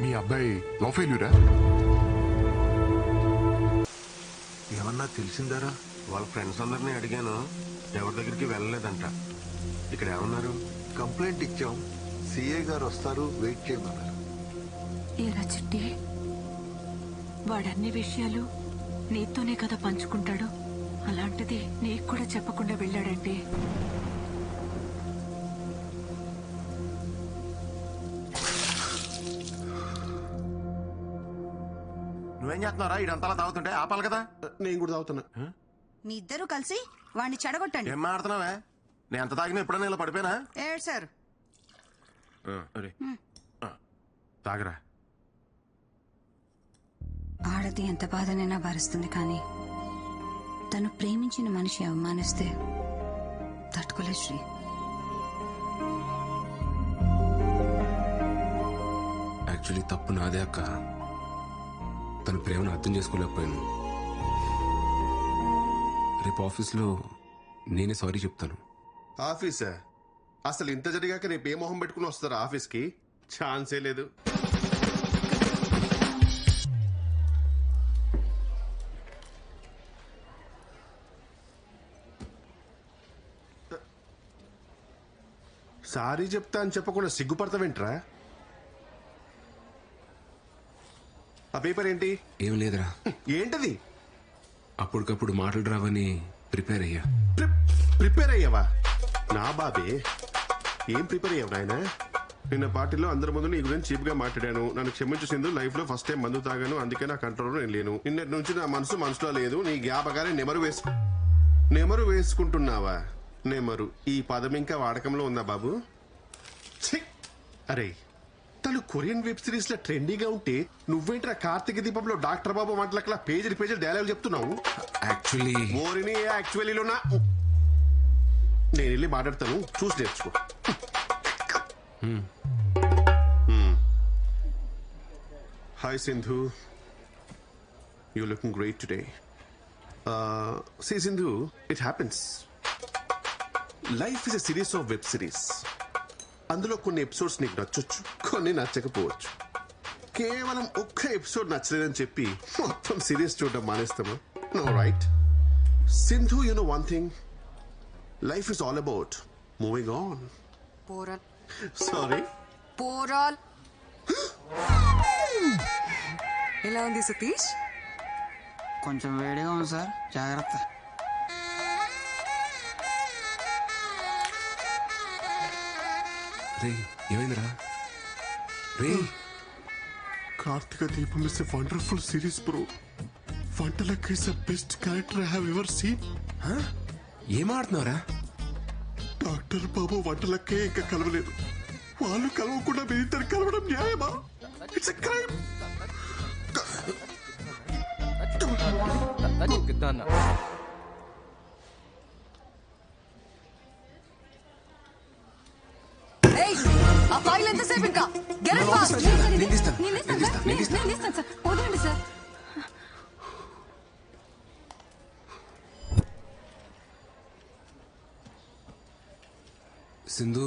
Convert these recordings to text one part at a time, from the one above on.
మీ అబ్బాయి లవ్ ఫెయిల్యూరా ఏమన్నా తెలిసిందారా? వాళ్ళ ఫ్రెండ్స్ అందరినీ అడిగాను. ఎవరి దగ్గరికి వెళ్ళలేదంట. ఇక్కడ ఏమన్నారు? కంప్లైంట్ ఇచ్చాం. సిఏ గారు వస్తారు వెయిట్ చేయమన్నారు. ఏరా చిట్టి వాడన్ని విషయాలు నీతోనే కదా పంచుకుంటాడు. అలాంటిది నీకు కూడా చెప్పకుండా వెళ్ళాడంటే? చేస్తున్నారా? ఇడంతలా తాగుతుంటే ఆపాలి కదా. నేను కూడా తాగుతున్నా. మీ ఇద్దరు కలిసి వాణ్ణి చెడగొట్టండి. ఏం మాడుతున్నావే నేను ఎంత తాగినా ఎప్పుడైనా ఇలా పడిపోయినా? ఏడు సార్. అరే తాగరా. ఆడది ఎంత బాధనైనా భరిస్తుంది కానీ తను ప్రేమించిన మనిషి అవమానిస్తే తట్టుకోలేదు శ్రీ. యాక్చువల్లీ తప్పు నాదే అక్క. తన ప్రేమను అర్థం చేసుకోలేకపోయాను. రేపు ఆఫీస్లో నేనే సారీ చెప్తాను. ఆఫీసా? అసలు ఇంత జరిగాక రేపు ఏ మొహం పెట్టుకుని వస్తారా ఆఫీస్కి? ఛాన్సే లేదు. సారీ చెప్తా అని చెప్పకుండా సిగ్గుపడతావేంట్రా? ఆ పేపర్ ఏంటి? ఏం లేదురా. ఏంటది? అప్పటికప్పుడు మాటలు రావని ప్రిపేర్ అయ్యా. ప్రి- ప్రిపేర్ అయ్యావా? నా బాబే. ఏం ప్రిపేర్ అయ్యావు నాయన? నిన్న పార్టీలో అందరి ముందు నీ గురించి చీప్గా మాట్లాడాను. నన్ను క్షమించు సింధు లైఫ్లో ఫస్ట్ టైం మందు తాగాను. అందుకే నా కంట్రోల్ నేను లేను. నిన్నటి నుంచి నా మనసు మనసులో లేదు. నీ జ్ఞాపకాలే నెమరు వేసు నెమరు వేసుకుంటున్నావా? నెమరు. ఈ పదం ఇంకా వాడకంలో ఉందా బాబు! అరే తను కొరియన్ వెబ్ సిరీస్లో ట్రెండీగా ఉంటే నువ్వేంట్రా కార్తీక దీపంలో డాక్టర్ బాబు మాటలకలా పేజీలు పేజీలు డైలాగ్ చెప్తున్నావు? యాక్చువల్లీ ఓరిని యాక్చువల్లీలో నా నేను వెళ్ళి మాట్లాడతాను. చూసి నేర్చుకో. Hi Sindhu you looking great today see Sindhu it happens life is a series of web series అందులో కొన్ని ఎపిసోడ్స్ నీకు నచ్చొచ్చు కొన్ని నచ్చకపోవచ్చు. కేవలం ఒక్క ఎపిసోడ్ నచ్చలేదని చెప్పి మొత్తం సిరీస్ చూడడం మానేస్తామా? No right Sindhu you know one thing life is all about moving on పోరాల్ sorry పోరాల్ ఎలా ఉంది సతీష్ కొంచెం వేడిగా ఉంది సార్ జాగ్రత్త రే ఏమైందిరా రే Karthika Deepam is a wonderful series bro Vantalakka is the best character I have ever seen ఏం ఆడుతున్నావురా డాక్టర్ బాబు వంటలక్కే ఇంకా కలవలేదు వాళ్ళు కలవకుండా మీ ఇద్దరు కలవడం న్యాయమా ఇట్స్ ఎ క్రైమ్ ఏయ్, ఆ ఫైల్ ఎంతసేపు ఇంకా? తీస్తాను ఇస్తాను సార్ వదలండి సార్ సింధు.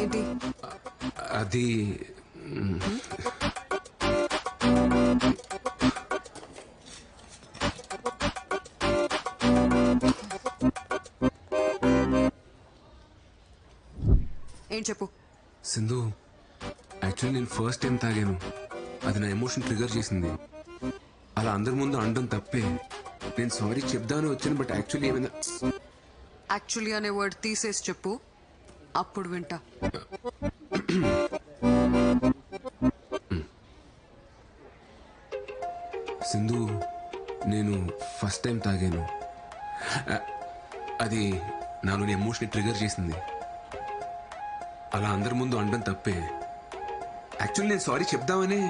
ఏంటి? అది సింధు యాక్చువల్లీ నేను ఫస్ట్ టైం తాగాను. అది నా ఎమోషన్ ట్రిగర్ చేసింది. అలా అందరి ముందు అనడం తప్పే. నేను సారీ చెప్దామని వచ్చాను బట్ యాక్చువల్లీ ఏమైందా? యాక్చువల్లీ అనే వర్డ్ తీసేసి చెప్పు. అప్పుడు వింటా. సింధు నేను ఫస్ట్ టైం తాగాను. అది నాలోని ఎమోషన్ ట్రిగర్ చేసింది. అలా అందరి ముందు అనడం తప్పే. యాక్చువల్లీ నేను సారీ చెప్దామని.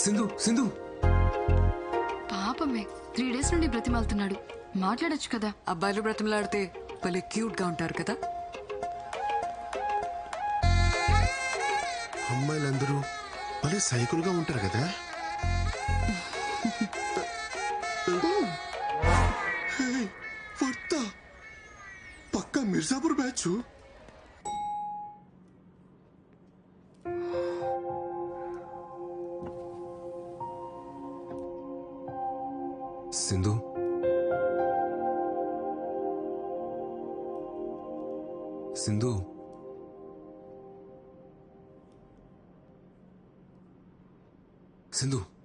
సింధు సింధు. పాపమే త్రీ డేస్ నుండి బ్రతిమాలుతున్నాడు. మాట్లాడొచ్చు కదా. అబ్బాయిలు బ్రతిమలాడితే భలే క్యూట్గా ఉంటారు కదా. అమ్మాయిలందరూ భలే సైకిల్గా ఉంటారు కదా. Să vorbeciu. Sindu? Sindu? Sindu?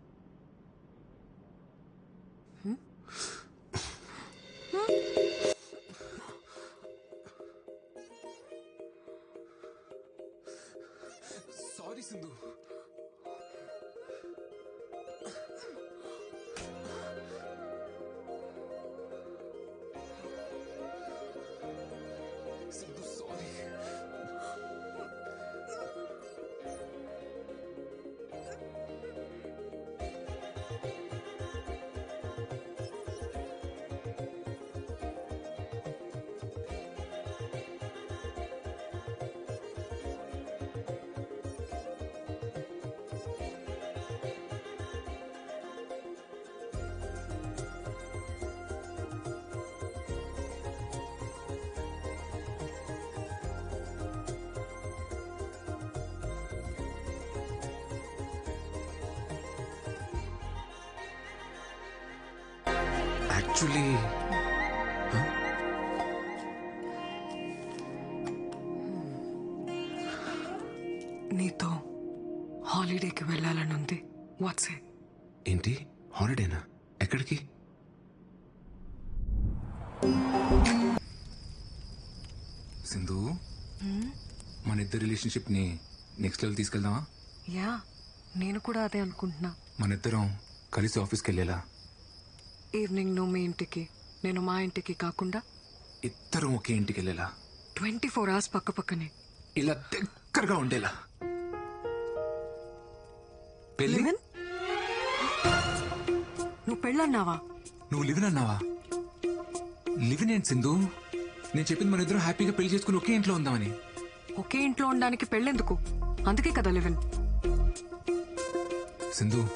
Actually నీతో హాలిడేకి వెళ్ళాలని ఉంది. వాట్సే ఏంటి? హాలిడేనా? ఎక్కడికి? సింధు మన ఇద్దరు రిలేషన్షిప్ని నెక్స్ట్ లెవెల్ తీసుకెళ్దామా? యా నేను కూడా అదే అనుకుంటున్నా. మన ఇద్దరం కలిసి ఆఫీస్కి వెళ్ళేలా? ఈవినింగ్ నువ్వు మీ ఇంటికి నేను మా ఇంటికి కాకుండా ఇద్దరం ఒకే ఇంటికి వెళ్ళేలా? ట్వంటీ ఫోర్ అవర్స్ పక్క పక్కనే. ఇలా దగ్గరగా ఉండేలా? పెళ్ళి? లివిన్? నువ్వు పెళ్ళన్నావా? నువ్వు లివిన్ అన్నావా? లివిన్ ఏంటి సింధు? నేను చెప్పింది మన ఇద్దరం హ్యాపీగా పెళ్ళి చేసుకుని ఒకే ఇంట్లో ఉందామని. ఒకే ఇంట్లో ఉండడానికి పెళ్ళెందుకు? అందుకే కదా లివిన్. సింధు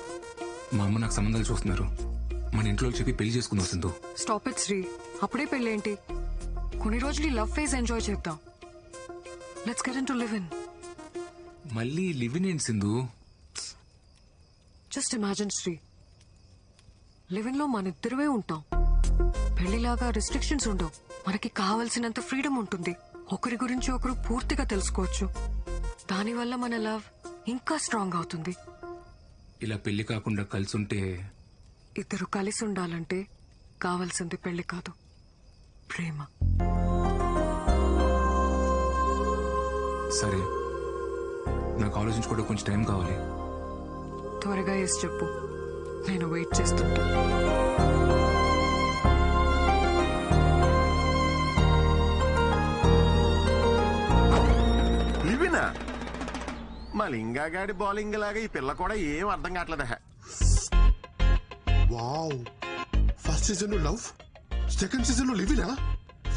మా అమ్మ నాకు సంబంధాలు చూస్తున్నారు. మన ఇంట్లో చెప్పి పెళ్ళి చేసుకుందాం సింధు. స్టాప్ ఇట్ శ్రీ అప్పుడే పెళ్ళేంటి? కొన్ని రోజులు లవ్ ఫేజ్ ఎంజాయ్ చేద్దాం. Let's get in to live in మళ్ళీ లివిన్ ఏంటి సింధు? జస్ట్ ఇమాజిన్ శ్రీ లివిన్లో మన ఇద్దరమే ఉంటాం. పెళ్ళిలాగా రిస్ట్రిక్షన్స్ ఉండవు. మనకి కావలసినంత ఫ్రీడమ్ ఉంటుంది. ఒకరి గురించి ఒకరు పూర్తిగా తెలుసుకోవచ్చు. దానివల్ల మన లవ్ ఇంకా స్ట్రాంగ్ అవుతుంది. ఇలా పెళ్ళి కాకుండా కలిసి ఉంటే ఇద్దరు కలిసి ఉండాలంటే కావాల్సింది పెళ్ళి కాదు ప్రేమ. సరే. నాకు ఆలోచించుకోవడం కొంచెం టైం కావాలి. త్వరగా వేసి చెప్పు. నేను వెయిట్ చేస్తుంటా. మా లింగాగాడి బౌలింగ్ లాగా ఈ పిల్ల కూడా ఏం అర్థం కావట్లేదు వావ్. ఫస్ట్ సీజన్లో లవ్ సెకండ్ సీజన్లో లివినా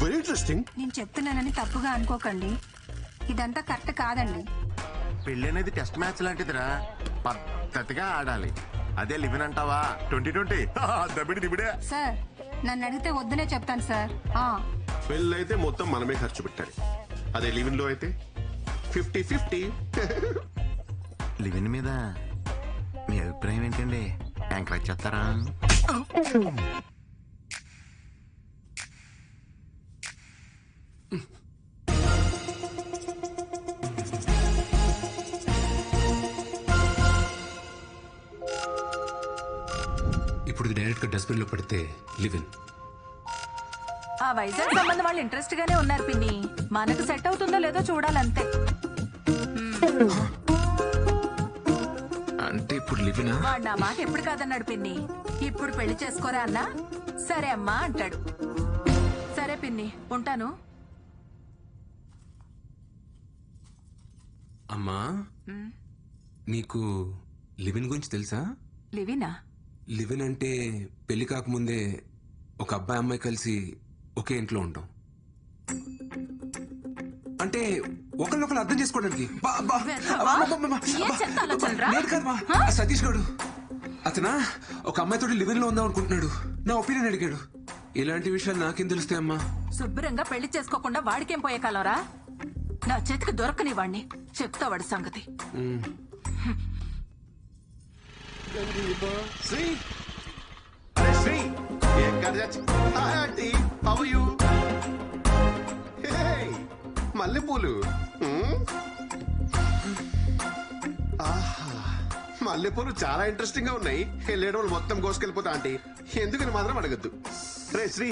వెరీ ఇంట్రెస్టింగ్ నేను చెప్తున్నానని తప్పుగా అనుకోకండి. ఇదంతా కరెక్ట్ కాదండి. పెళ్ళి అనేది టెస్ట్ మ్యాచ్ లాంటిదిరా. పద్ధతిగా ఆడాలి. అదే లివిన్ అంటావా? ట్వంటీ ట్వంటీ దబిడి దిబిడే సార్ నన్ను అడిగితే వద్దనే చెప్తాను సార్. ఆ, పెళ్ళైతే మొత్తం మనమే ఖర్చు పెట్టాలి. అదే లివిన్లో అయితే ఫిఫ్టీ ఫిఫ్టీ లివిన్ మీద మీ అభిప్రాయం ఏంటండి? ఎంకరేజ్ చేస్తారా ఇప్పుడు ఇది డైరెక్ట్గా డస్ట్బిన్లో పడితే లివిన్ ఆ వైజాగ్ సంబంధం వాళ్ళు ఇంట్రెస్ట్ గానే ఉన్నారు పిన్ని. మనకు సెట్ అవుతుందో లేదో చూడాలంతే. ఇప్పుడు లివినా? వాడు నా మాట ఎప్పుడు కాదన్నాడు పిన్ని. ఇప్పుడు పెళ్ళి చేసుకోరా అన్నా? సరే అమ్మా అంటాడు. సరే పిన్ని ఉంటాను. అమ్మా? నీకు లివిన్ గురించి తెలుసా? లివినా? లివిన్ అంటే పెళ్ళి కాకముందే ఒక అబ్బాయి అమ్మాయి కలిసి ఒకే ఇంట్లో ఉంటాం. అంటే ఒకరినొకరు అర్థం చేసుకోవడానికి. బా, బా, వెధవా? అబ్బా, అబ్బా, అబ్బా, ఏం అబ్బా, చెత్త ఆలోచనరా? లేదు కాదమ్మా. ఆ సతీష్ గడు. అతనా? ఒక అమ్మాయితో లివిన్లో ఉందాం అనుకుంటున్నాడు. నా ఒపీనియన్ అడిగాడు. ఇలాంటి విషయాలు నాకేం తెలుస్తాయి అమ్మా శుభ్రంగా పెళ్ళి చేసుకోకుండా వాడికేం పోయే కాలంరా? నా చేతికి దొరకని వాణ్ణి చెప్తా వాడి సంగతి. శ్రీ. అరే శ్రీ. ఏం కాదు చచ్చి హాయ్ ఆంటీ హౌ యూ మల్లెపూలు. ఉమ్. ఆహా మల్లెపూలు చాలా ఇంట్రెస్టింగ్గా ఉన్నాయి వాళ్ళు మొత్తం కోసుకెళ్ళిపోతా ఆంటీ. ఎందుకని మాత్రం అడగద్దు. రే శ్రీ.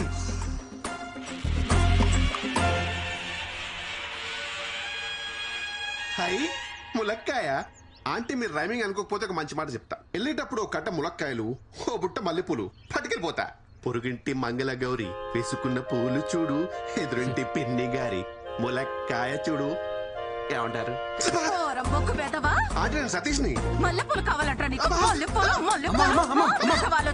హై ములక్కాయ. ఆంటీ మీరు రైమింగ్ అనుకోకపోతే ఒక మంచి మాట చెప్తా. వెళ్ళేటప్పుడు ఒక కట్ట ములక్కాయలు ఓ బుట్ట మల్లెపూలు పట్టుకెళ్ళిపోతా. పొరుగింటి మంగళ గౌరి వేసుకున్న పూలు చూడు ఎదురింటి పిన్ని గారి ములక్కాయ చూడు. ఏమంటారు? మొక్కు పెదవా? ఆంటీ నేను సతీష్ని. మల్లెపూలు కావాలంటారా నీకు? మల్లెపూలు మల్లెపూలు. వాళ్ళు